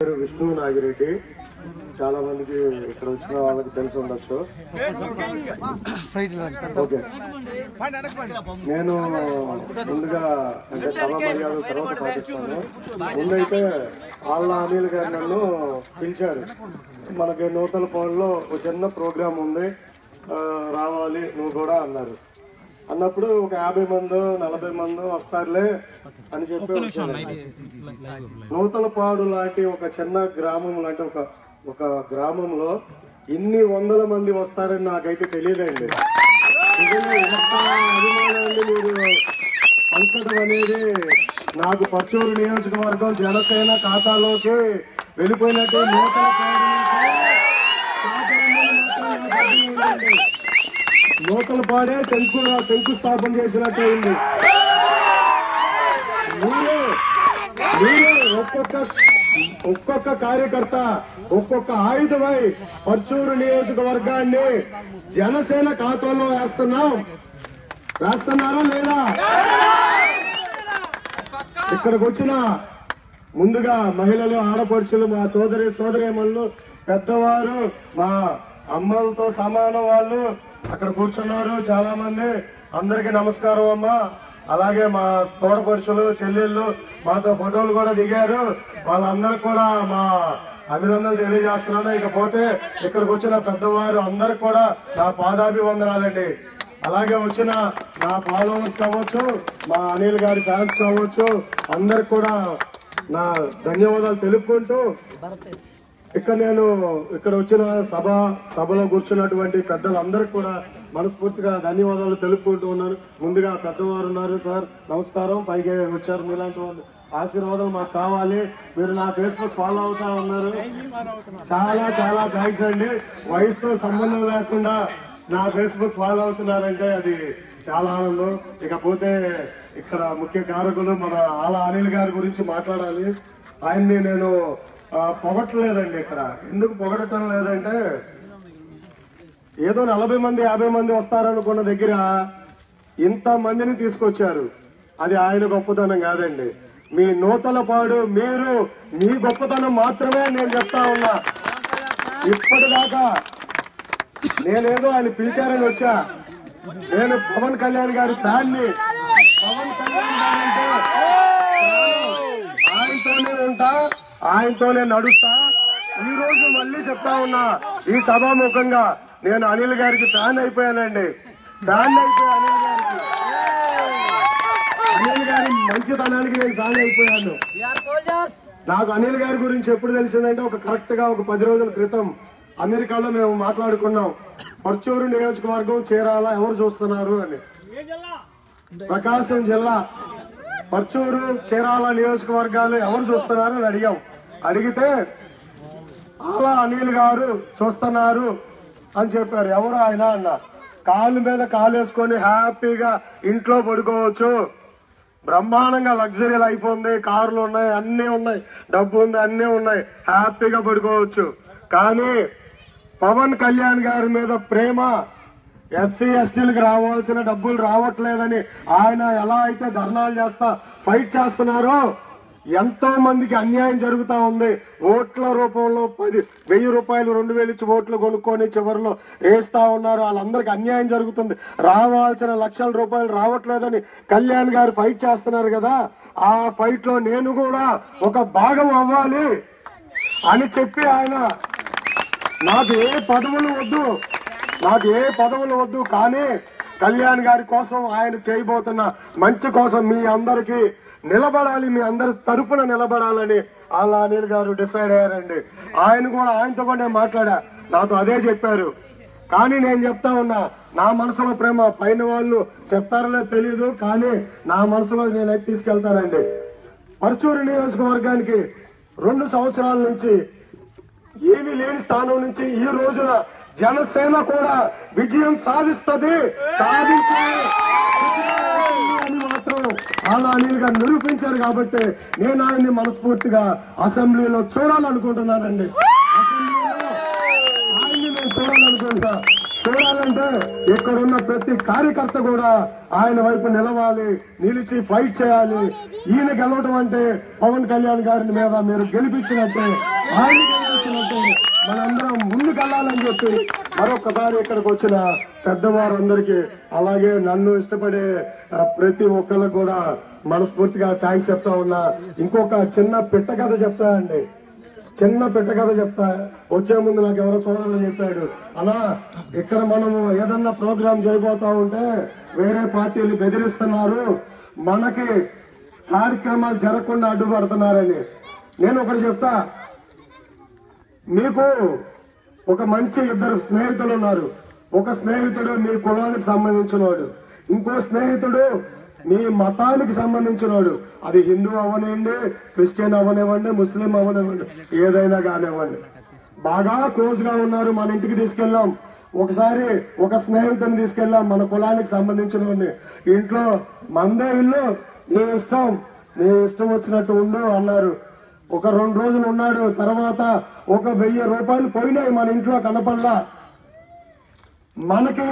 పేరు విష్ణు నాగిరెడ్డి. చాలా మందికి ఇక్కడ వచ్చిన వాళ్ళకి తెలిసి ఉండొచ్చు. ఓకే. నేను ముందుగా అంటే సభ మర్యాద తర్వాత పాటిస్తాను. ముందైతే వాళ్ళ అనిల్ గారు నన్ను పిలిచారు. మనకి నూతన పౌరులో ఒక చిన్న ప్రోగ్రామ్ ఉంది. రావాలి నువ్వు కూడా అన్నారు. అన్నప్పుడు ఒక యాభై మంది నలభై మంది వస్తారులే అని చెప్పి నూతలపాడు లాంటి ఒక చిన్న గ్రామం లాంటి ఒక ఒక గ్రామంలో ఇన్ని వందల మంది వస్తారని నాకైతే తెలియదండి. అభిమానాన్ని మీరు. పంచడం అనేది నాకు పచ్చూరు నియోజకవర్గం జనసేన ఖాతాలోకి వెళ్ళిపోయినట్టే నూతలపాడు నూతలపాడే శంకు శంకుస్థాపన చేసినట్టు ఉంది. ఒక్కొక్క ఒక్కొక్క కార్యకర్త ఒక్కొక్క ఆయుధమై పర్చూరు నియోజకవర్గాన్ని జనసేన ఖాతాలో వేస్తున్నాం. వేస్తున్నారా లేదా? ఇక్కడికి వచ్చిన ముందుగా మహిళలు ఆడపడుచులు మా సోదరి సోదరిమణులు పెద్దవారు మా అమ్మలతో సమానం వాళ్ళు అక్కడ కూర్చున్నారు చాలా మంది. అందరికీ నమస్కారం అమ్మ. అలాగే మా తోడపడుచులు చెల్లెళ్ళు మాతో ఫోటోలు కూడా దిగారు. వాళ్ళందరూ కూడా మా అభినందనలు తెలియజేస్తున్నాను. ఇకపోతే ఇక్కడికి వచ్చిన పెద్దవారు అందరు కూడా నా పాదాభివందనాలండి. అలాగే వచ్చిన నా ఫాలోవర్స్ కావచ్చు మా అనిల్ గారి ఫ్యాన్స్ కావచ్చు అందరు కూడా నా ధన్యవాదాలు తెలుపుకుంటూ ఇక్కడ నేను ఇక్కడ వచ్చిన సభ సభలో కూర్చున్నటువంటి పెద్దలందరికీ కూడా మనస్ఫూర్తిగా ధన్యవాదాలు తెలుపుకుంటూ ఉన్నాను ముందుగా పెద్దవారు ఉన్నారు సార్ నమస్కారం. పైగా వచ్చారు మీలాంటి వాళ్ళు. మాకు కావాలి. మీరు నా ఫేస్బుక్ ఫాలో అవుతా ఉన్నారు. చాలా చాలా థ్యాంక్స్ అండి. వయసుతో సంబంధం లేకుండా నా ఫేస్బుక్ ఫాలో అవుతున్నారంటే అది చాలా ఆనందం. ఇకపోతే ఇక్కడ ముఖ్య కారకులు మన ఆల అనిల్ గారి గురించి మాట్లాడాలి. ఆయన్ని నేను పొగట్టలేదండి ఇక్కడ. ఎందుకు పొగడటం లేదంటే ఏదో నలభై మంది యాభై మంది వస్తారనుకున్న దగ్గర ఇంత మందిని తీసుకొచ్చారు. అది ఆయన గొప్పతనం కాదండి. మీ నూతన పాడు మీరు మీ గొప్పతనం మాత్రమే నేను చెప్తా ఉన్నా. ఇప్పటిదాకా నేనేదో ఆయన పిలిచారని వచ్చా. నేను పవన్ కళ్యాణ్ గారి ఫ్యాన్ని పవన్ కళ్యాణ్ గారి ఆయనతో ఆయనతోనే నడుస్తా. ఈ రోజు మళ్ళీ చెప్తా ఉన్నా ఈ సభాముఖంగా నేను అనిల్ గారికి ఫ్యాన్ అయిపోయానండి. ఫ్యాన్ అయిపోయా అనిల్ గారికి. అనిల్ గారి మంచితనానికి నేను ఫ్యాన్ అయిపోయాను. నాకు అనిల్ గారి గురించి ఎప్పుడు తెలిసిందంటే ఒక కరెక్ట్గా ఒక పది రోజుల క్రితం అమెరికాలో మేము మాట్లాడుకున్నాం. పర్చూరు నియోజకవర్గం చీరాల ఎవరు చూస్తున్నారు అని. ప్రకాశం జిల్లా పర్చూరు చీరాల నియోజకవర్గాలు ఎవరు చూస్తున్నారు అని అడిగాం. అడిగితే ఆలా అనిల్ గారు చూస్తున్నారు అని చెప్పారు. ఎవరు ఆయన? అన్న. కాళ్ళ మీద కాలు వేసుకొని హ్యాపీగా ఇంట్లో పడుకోవచ్చు. బ్రహ్మాండంగా లగ్జరీ లైఫ్ ఉంది. కార్లు ఉన్నాయి అన్నీ ఉన్నాయి. డబ్బు ఉంది అన్నీ ఉన్నాయి. హ్యాపీగా పడుకోవచ్చు. కానీ పవన్ కళ్యాణ్ గారి మీద ప్రేమ ఎస్సీ ఎస్టీలకు రావాల్సిన డబ్బులు రావట్లేదని ఆయన ఎలా అయితే ధర్నాలు చేస్తా ఫైట్ చేస్తున్నారో ఎంతో మందికి అన్యాయం జరుగుతూ ఉంది. ఓట్ల రూపంలో పది వెయ్యి రూపాయలు రెండు వేలు ఇచ్చి ఓట్లు కొనుక్కొని చివరిలో వేస్తా ఉన్నారు. వాళ్ళందరికీ అన్యాయం జరుగుతుంది. రావాల్సిన లక్షల రూపాయలు రావట్లేదని కళ్యాణ్ గారు ఫైట్ చేస్తున్నారు కదా. ఆ ఫైట్లో నేను కూడా ఒక భాగం అవ్వాలి అని చెప్పి ఆయన నాకు ఏ పదవులు వద్దు. నాకు ఏ పదవులు వద్దు. కానీ కళ్యాణ్ గారి కోసం ఆయన చేయబోతున్న మంచి కోసం మీ అందరికి నిలబడాలి మీ అందరి తరపున నిలబడాలని అలా అనిల్ గారు డిసైడ్ అయ్యారండి. ఆయన కూడా ఆయనతో కూడా నేను మాట్లాడా. నాతో అదే చెప్పారు. కానీ నేను చెప్తా ఉన్నా నా మనసులో ప్రేమ పైన వాళ్ళు చెప్తారో తెలియదు కానీ నా మనసులో నేనైతే తీసుకెళ్తానండి. పరచూరు నియోజకవర్గానికి రెండు సంవత్సరాల నుంచి ఏమీ లేని స్థానం నుంచి ఈ రోజున జనసేన కూడా విజయం సాధిస్తుంది. సాధించే అని మాత్రం అలా అనిగా నిరూపించారు కాబట్టి నేను ఆయన్ని మనస్ఫూర్తిగా అసెంబ్లీలో చూడాలనుకుంటున్నానండి. అసెంబ్లీలో ఆయన్ని నేను చూడాలనుకుంటా చూడాలంటే ఇక్కడున్న ప్రతి కార్యకర్త కూడా ఆయన వైపు నిలవాలి నిలిచి ఫైట్ చేయాలి. ఈయన గెలవడం అంటే పవన్ కళ్యాణ్ గారిని మీద మీరు గెలిపించినట్టే. ఆయన మనందరం ముందుకెళ్ళాలని చెప్పి మరొకసారి ఇక్కడికి వచ్చిన పెద్దవారందరికీ అలాగే నన్ను ఇష్టపడే ప్రతి ఒక్కరికి కూడా మనస్ఫూర్తిగా థ్యాంక్స్ చెప్తా ఉన్నా. ఇంకొక చిన్న పిట్ట కథ చెప్తా అండి. చిన్న పిట్ట కథ చెప్తా. వచ్చే ముందు నాకు ఎవరో సోదరుడు చెప్పాడు అలా ఇక్కడ మనము ఏదన్నా ప్రోగ్రామ్ చేయబోతా ఉంటే వేరే పార్టీలు బెదిరిస్తున్నారు. మనకి కార్యక్రమాలు జరగకుండా అడ్డుపడుతున్నారని. నేను ఒకటి చెప్తా మీకు ఒక మంచి ఇద్దరు స్నేహితులు ఉన్నారు. ఒక స్నేహితుడు మీ కులానికి సంబంధించినవాడు ఇంకో స్నేహితుడు మీ మతానికి సంబంధించినవాడు అది హిందూ అవనివ్వండి క్రిస్టియన్ అవనివ్వండి ముస్లిం అవనివ్వండి ఏదైనా కానివ్వండి. బాగా క్లోజ్గా ఉన్నారు మన ఇంటికి తీసుకెళ్ళాం. ఒకసారి ఒక స్నేహితుని తీసుకెళ్ళాం మన కులానికి సంబంధించిన వాడిని. ఇంట్లో మందే ఇల్లు నీ ఇష్టం నీ ఇష్టం వచ్చినట్టు ఉండు అన్నారు. ఒక రెండు రోజులు ఉన్నాడు తర్వాత ఒక వెయ్యి రూపాయలు పోయినాయి మన ఇంట్లో కనపడలా. మనకి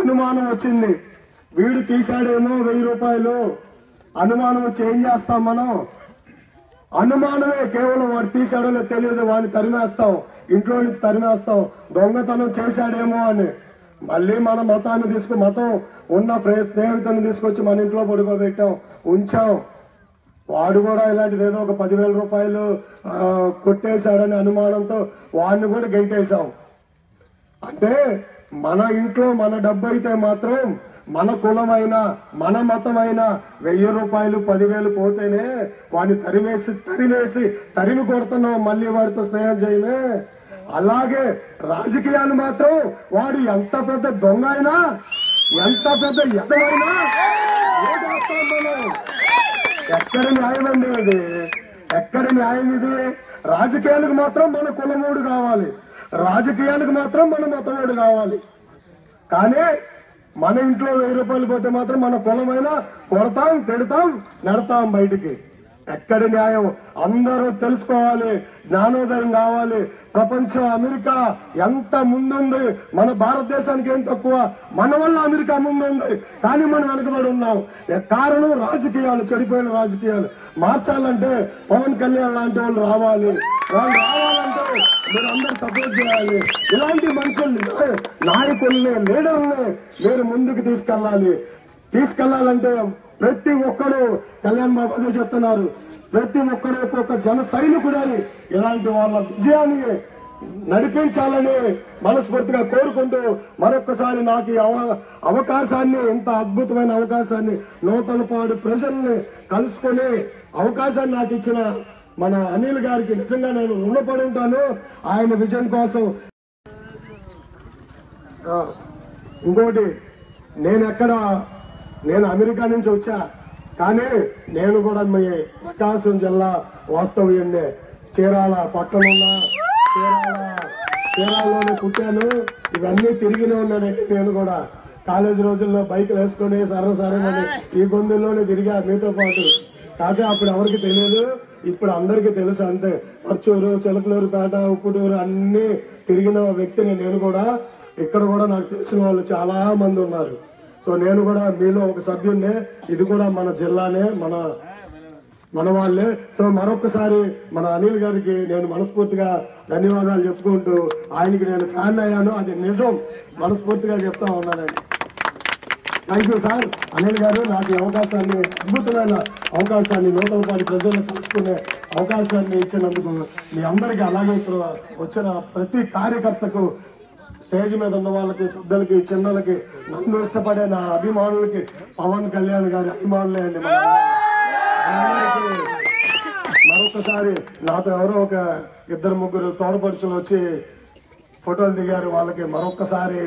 అనుమానం వచ్చింది. వీడు తీశాడేమో వెయ్యి రూపాయలు. అనుమానం వచ్చి ఏం చేస్తాం మనం? అనుమానమే కేవలం వాడు తీశాడో లేదో తెలియదు వాడిని తరిమేస్తాం. ఇంట్లో నుంచి తరిమేస్తాం. దొంగతనం చేశాడేమో అని. మళ్ళీ మన మతాన్ని తీసుకు మతం ఉన్న ప్రే- స్నేహితుని తీసుకొచ్చి మన ఇంట్లో పడుకోబెట్టాం. ఉంచాం. వాడు కూడా ఇలాంటిది ఏదో ఒక పదివేల రూపాయలు కొట్టేశాడని అనుమానంతో వాడిని కూడా గెంటేశాం. అంటే మన ఇంట్లో మన డబ్బు అయితే మాత్రం మన కులమైన మన మతమైన వెయ్యి రూపాయలు పదివేలు పోతేనే వాడిని తరివేసి తరివేసి తరిమి కొడుతున్నాం మళ్ళీ వాడితో స్నేహం చేయమే. అలాగే రాజకీయాలు మాత్రం వాడు ఎంత పెద్ద దొంగ అయినా ఎంత పెద్ద ఎదవైనా ఎక్కడ న్యాయం అండి అది ఎక్కడ న్యాయం ఇది? రాజకీయాలకు మాత్రం మన కులమోడు కావాలి. రాజకీయాలకు మాత్రం మన మతమోడు కావాలి. కానీ మన ఇంట్లో వెయ్యి రూపాయలు పోతే మాత్రం మన కులమైనా కొడతాం తిడతాం నడతాం బయటికి. ఎక్కడ న్యాయం అందరూ తెలుసుకోవాలి జ్ఞానోదయం కావాలి. ప్రపంచం అమెరికా ఎంత ముందుంది? మన భారతదేశానికి ఏం తక్కువ? మన వల్ల అమెరికా ముందుంది. కానీ మనం వెనకబడి ఉన్నాం. కారణం? రాజకీయాలు చెడిపోయిన రాజకీయాలు. మార్చాలంటే పవన్ కళ్యాణ్ లాంటి వాళ్ళు రావాలి. వాళ్ళు రావాలంటే మీరు అందరూ సపోర్ట్ చేయాలి. ఇలాంటి మనుషుల్ని నాయకుల్ని లీడర్ని మీరు ముందుకు తీసుకెళ్ళాలి. తీసుకెళ్ళాలంటే ప్రతి ఒక్కడు కళ్యాణ్ బాబు చెప్తున్నారు. ప్రతి ఒక్కడు ఒక్కొక్క జన సైనికుడని ఇలాంటి వాళ్ళ విజయాన్ని నడిపించాలని మనస్ఫూర్తిగా కోరుకుంటూ మరొకసారి నాకు ఈ అవ- అవకాశాన్ని ఇంత అద్భుతమైన అవకాశాన్ని నూతనపాడు ప్రజల్ని కలుసుకొని అవకాశాన్ని నాకు ఇచ్చిన మన అనిల్ గారికి నిజంగా నేను రుణపడి ఉంటాను. ఆయన విజయం కోసం ఇంకోటి నేను ఎక్కడ నేను అమెరికా నుంచి వచ్చా. కానీ నేను కూడా మీ ప్రకాశం జిల్లా వాస్తవ్యుడినే చీరాల పట్టణంలో చీరాల చీరాలలోనే పుట్టాను. ఇవన్నీ తిరిగినే ఉన్నానండి నేను కూడా. కాలేజ్ రోజుల్లో బైక్ వేసుకొని సర సరమని ఈ గొంతుల్లోనే తిరిగా మీతో పాటు. కాకపోతే అప్పుడు ఎవరికి తెలియదు ఇప్పుడు అందరికీ తెలుసు అంతే. పర్చూరు చిలకలూరుపేట ఉప్పుటూరు అన్ని తిరిగిన వ్యక్తిని నేను కూడా. ఇక్కడ కూడా నాకు తెలిసిన వాళ్ళు చాలా మంది ఉన్నారు. సో నేను కూడా మీలో ఒక సభ్యున్నే ఇది కూడా మన జిల్లానే మన మన వాళ్ళే. సో మరొకసారి మన అనిల్ గారికి నేను మనస్ఫూర్తిగా ధన్యవాదాలు చెప్పుకుంటూ ఆయనకి నేను ఫ్యాన్ అయ్యాను. అది నిజం. మనస్ఫూర్తిగా చెప్తా ఉన్నానండి. థ్యాంక్ యూ సార్ అనిల్ గారు నాకు ఈ అవకాశాన్ని అద్భుతమైన అవకాశాన్ని నూతనపాటి ప్రజలను కలుసుకునే అవకాశాన్ని ఇచ్చినందుకు మీ అందరికీ అలాగే ఇక్కడ వచ్చిన ప్రతి కార్యకర్తకు స్టేజ్ మీద ఉన్న వాళ్ళకి పెద్దలకి చిన్నలకి నన్ను ఇష్టపడే నా అభిమానులకి పవన్ కళ్యాణ్ గారి అభిమానులే అండి మరొకసారి నాతో ఎవరో ఒక ఇద్దరు ముగ్గురు తోడపడుచులు వచ్చి ఫోటోలు దిగారు. వాళ్ళకి మరొకసారి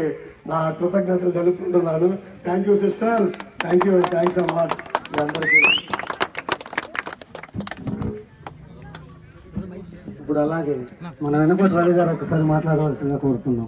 నా కృతజ్ఞతలు తెలుపుకుంటున్నాను. Thank you sister thank you thanks అమ్మాట్ మీ అందరికీ. ఇప్పుడు అలాగే మన వెనకటి రవి గారు ఒకసారి మాట్లాడవలసిందిగా కోరుతున్నాం